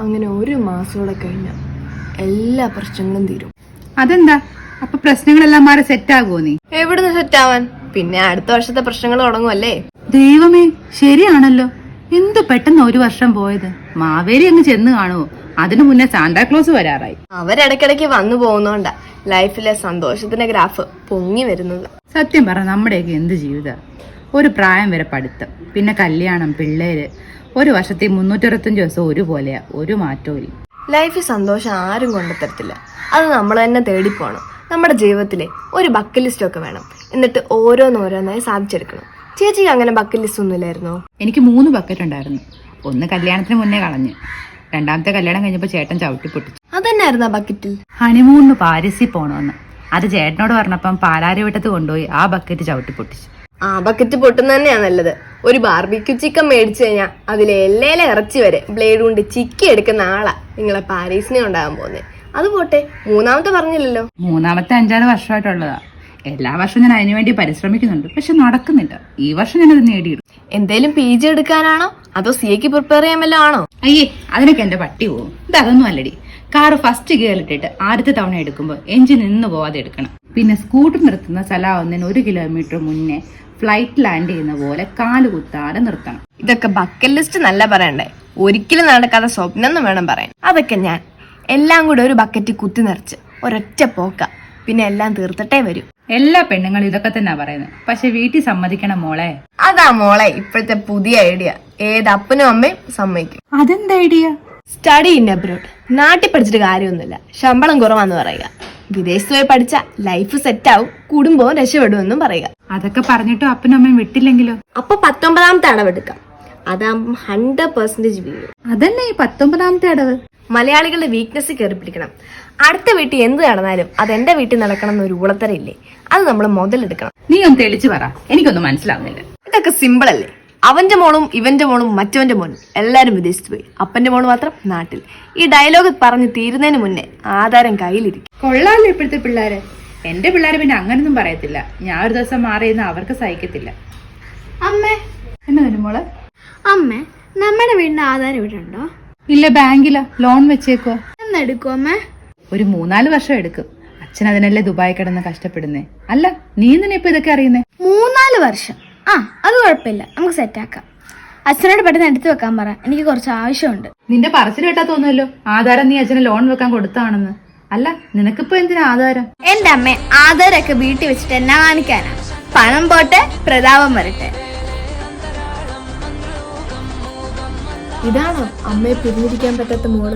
അങ്ങനെ ഒരു മാസം കഴിഞ്ഞ കഴിഞ്ഞാൽ എല്ലാ പ്രശ്നങ്ങളും തീരും. അതെന്താ? അപ്പൊ പ്രശ്നങ്ങളെല്ലാം മാറി സെറ്റ് ആകുമോ നീ? എവിടുന്ന് സെറ്റ് ആവാൻ പിന്നെ അടുത്ത വർഷത്തെ പ്രശ്നങ്ങൾ തുടങ്ങുമല്ലേ ദൈവമേ ശരിയാണല്ലോ. എന്ത് പെട്ടെന്ന് ഒരു വർഷം പോയത്? മാവേലി അങ്ങ് ചെന്ന് കാണുമോ അതിനു മുന്നേ സാന്താക്ലോസ് വരാറായി. അവരിടക്കിടക്ക് വന്നു പോകുന്നോണ്ടാ. ലൈഫിലെ സന്തോഷത്തിന്റെ ഗ്രാഫ് പൊങ്ങി വരുന്നത്. സത്യം പറ നമ്മുടെയൊക്കെ എന്ത് ജീവിതം? ഒരു പ്രായം വരെ പഠിത്തം പിന്നെ കല്യാണം പിള്ളേര് ഒരു വർഷത്തെ മുന്നൂറ്ററുപത്തഞ്ച് ദിവസം ഒരുപോലെയാ. ഒരു മാറ്റവും ഇല്ല. ലൈഫിൽ സന്തോഷം ആരും കൊണ്ടുത്തരത്തില്ല അത് നമ്മൾ തന്നെ തേടിപ്പോണം നമ്മുടെ ജീവിതത്തിലെ ഒരു ബക്ക് ലിസ്റ്റ് ഒക്കെ വേണം. എന്നിട്ട് ഓരോന്നോരോന്നായി സാധിച്ചെടുക്കണം. ചേച്ചി അങ്ങനെ ബക്ക് ലിസ്റ്റ് ഒന്നുമില്ലായിരുന്നോ എനിക്ക് മൂന്ന് ബക്കറ്റ് ഉണ്ടായിരുന്നു. ഒന്ന് കല്യാണത്തിന് മുന്നേ കളഞ്ഞ്. രണ്ടാമത്തെ കല്യാണം കഴിഞ്ഞപ്പോൾ ചേട്ടൻ ചവിട്ടി പൊട്ടിച്ചു. അതന്നായിരുന്നു ആ ബക്കറ്റിൽ ഹണിമൂണിന് പാരീസിൽ പോകണമെന്ന് അത് ചേട്ടനോട് പറഞ്ഞപ്പം പാലാരിവട്ടത്ത് കൊണ്ടുപോയി ആ ബക്കറ്റ് ചവിട്ടി പൊട്ടിച്ചു. ആ ബക്കറ്റ് പൊട്ടുന്ന തന്നെയാ നല്ലത്. ഒരു ബാർബിക്യൂ ചിക്കൻ മേടിച്ചു കഴിഞ്ഞാൽ അതിലെ എല്ലേലെ ഇറച്ചി വരെ ബ്ലേഡ് കൊണ്ട് ചിക്കി എടുക്കുന്ന ആളാ നിങ്ങളെ പാരീസിനെ ഉണ്ടാകാൻ പോകുന്നത് അത് പോട്ടെ മൂന്നാമത്തെ പറഞ്ഞില്ലല്ലോ. മൂന്നാമത്തെ അഞ്ചാറ് വർഷമായിട്ടുള്ളതാ. എല്ലാ വർഷവും ഞാൻ അതിനുവേണ്ടി പരിശ്രമിക്കുന്നുണ്ട് പക്ഷെ നടക്കുന്നില്ല. ഈ വർഷം ഞാനത് നേടിയിടും. എന്തേലും പി ജി എടുക്കാനാണോ? അതോ സി എക്ക് പ്രിപ്പയർ ചെയ്യാൻ വല്ല ആണോ? അയ്യേ അതിനൊക്കെ എന്റെ പട്ടി പോകും ഇതൊന്നും അല്ലടി. കാർ ഫസ്റ്റ് ഗിയർ ഇട്ടിട്ട് ആദ്യത്തെ തവണ എടുക്കുമ്പോൾ എഞ്ചിൻ നിന്ന് പോവാതെ എടുക്കണം. പിന്നെ സ്കൂട്ടർ നിർത്തുന്ന സ്ഥലമാവുന്നതിന് ഒരു കിലോമീറ്റർ മുന്നേ ഫ്ലൈറ്റ് ലാൻഡ് ചെയ്യുന്ന പോലെ കാൽ കുത്താതെ നിർത്തണം. ഇതൊക്കെ ബക്കറ്റ് ലിസ്റ്റ് നല്ല പറയണ്ടേ? ഒരിക്കലും നടക്കാത്ത സ്വപ്നം എന്ന് വേണം പറയാൻ. അതൊക്കെ ഞാൻ എല്ലാം കൂടെ ഒരു ബക്കറ്റിൽ കുത്തി നിറച്ച് ഒരൊറ്റ പോക്ക. പിന്നെ എല്ലാം തീർത്തിട്ടേ വരൂ. എല്ലാ പെണ്ണുങ്ങളും ഇതൊക്കെ തന്നെ പറയുന്നത്. പക്ഷെ വീട്ടിൽ സമ്മതിക്കണം മോളെ. അതാ മോളെ ഇപ്പോഴത്തെ പുതിയ ഐഡിയ. ഏത് അപ്പനും അമ്മയും സമ്മതിക്കും. അതെന്താ ഐഡിയ? സ്റ്റഡി ഇൻ അബ്രോഡ് നാട്ടിൽ പഠിച്ചിട്ട് കാര്യമൊന്നുമില്ല. ശമ്പളം കുറവാന്ന് പറയുക. വിദേശത്ത് പോയി പഠിച്ച ലൈഫ് സെറ്റ് ആവും. കുടുംബവും രക്ഷപ്പെടുമെന്നും പറയുക. അതൊക്കെ പറഞ്ഞിട്ടും അപ്പനും അമ്മയും വിട്ടില്ലെങ്കിലോ? അപ്പൊ പത്തൊമ്പതാമത്തെ അടവ് എടുക്കാം. അതാകുമ്പോൾ ഹൺഡ്രഡ് പെർസെന്റേജ് വീഴും അതന്നെ ഈ പത്തൊമ്പതാമത്തെ അടവ്. മലയാളികളുടെ വീക്ക്നെസ് കയറി പിടിക്കണം. അടുത്ത വീട്ടിൽ എന്ത് നടന്നാലും അത് എന്റെ വീട്ടിൽ നടക്കണം എന്നൊരു ഉളത്തരയില്ലേ അത് നമ്മൾ മുതലെടുക്കണം. നീ ഒന്ന് തെളിച്ചു പറ. എനിക്കൊന്നും മനസ്സിലാവുന്നില്ല. ഇതൊക്കെ സിമ്പിൾ അല്ലേ? അവന്റെ മോളും ഇവന്റെ മോളും മറ്റവന്റെ മോനും എല്ലാരും വിദേശത്ത് പോയി. അപ്പന്റെ മോൾ മാത്രം നാട്ടിൽ. ഈ ഡയലോഗ് പറഞ്ഞു തീരുന്നതിന് മുന്നേ ആധാരം കയ്യിലിരിക്കും. കൊള്ളാമല്ലോ ഇപ്പോഴത്തെ പിള്ളേര്. എന്റെ പിള്ളേർ പിന്നെ അങ്ങനൊന്നും പറയത്തില്ല. ഞാൻ ഒരു ദിവസം മാറിയെന്ന് അവർക്ക് സഹിക്കത്തില്ല. അമ്മേ. എന്നാ മോൾ? അമ്മേ നമ്മുടെ വീടിന്റെ ആധാരം ഇവിടെ ഉണ്ടോ? ഇല്ല ബാങ്കിലാ. ലോൺ വെച്ചേക്കോ എന്നെടുക്കോ അമ്മേ? ഒരു മൂന്നാൽ വർഷം എടുക്കും. അച്ഛൻ അതിനല്ലേ ദുബായി കിടന്ന് കഷ്ടപ്പെടുന്നേ. അല്ല നീ എന്തിനാ ഇപ്പൊ ഇതൊക്കെ അറിയുന്നേ? മൂന്നാൽ വർഷം. ആ അത് കുഴപ്പമില്ല. നമുക്ക് സെറ്റ് ആക്കാം. അച്ഛനോട് പെട്ടെന്ന് എടുത്തു വെക്കാൻ പറ. എനിക്ക് കുറച്ച് ആവശ്യമുണ്ട്. നിന്റെ പറച്ചിൽ കേട്ടാ തോന്നുമല്ലോ ആധാരം നീ അച്ഛന് ലോൺ വെക്കാൻ കൊടുത്താണെന്ന് അല്ല നിനക്കിപ്പോ എന്തിനാ ആധാരം? എന്റെ അമ്മ ആധാരൊക്കെ വീട്ടിൽ വെച്ചിട്ട് എന്നാ കാണിക്കാനാ. പണം പോട്ടെ പ്രതാപം വരട്ടെ. ഇതാണോ അമ്മയെ പിരിഞ്ഞിരിക്കാൻ പറ്റാത്ത മോൾ?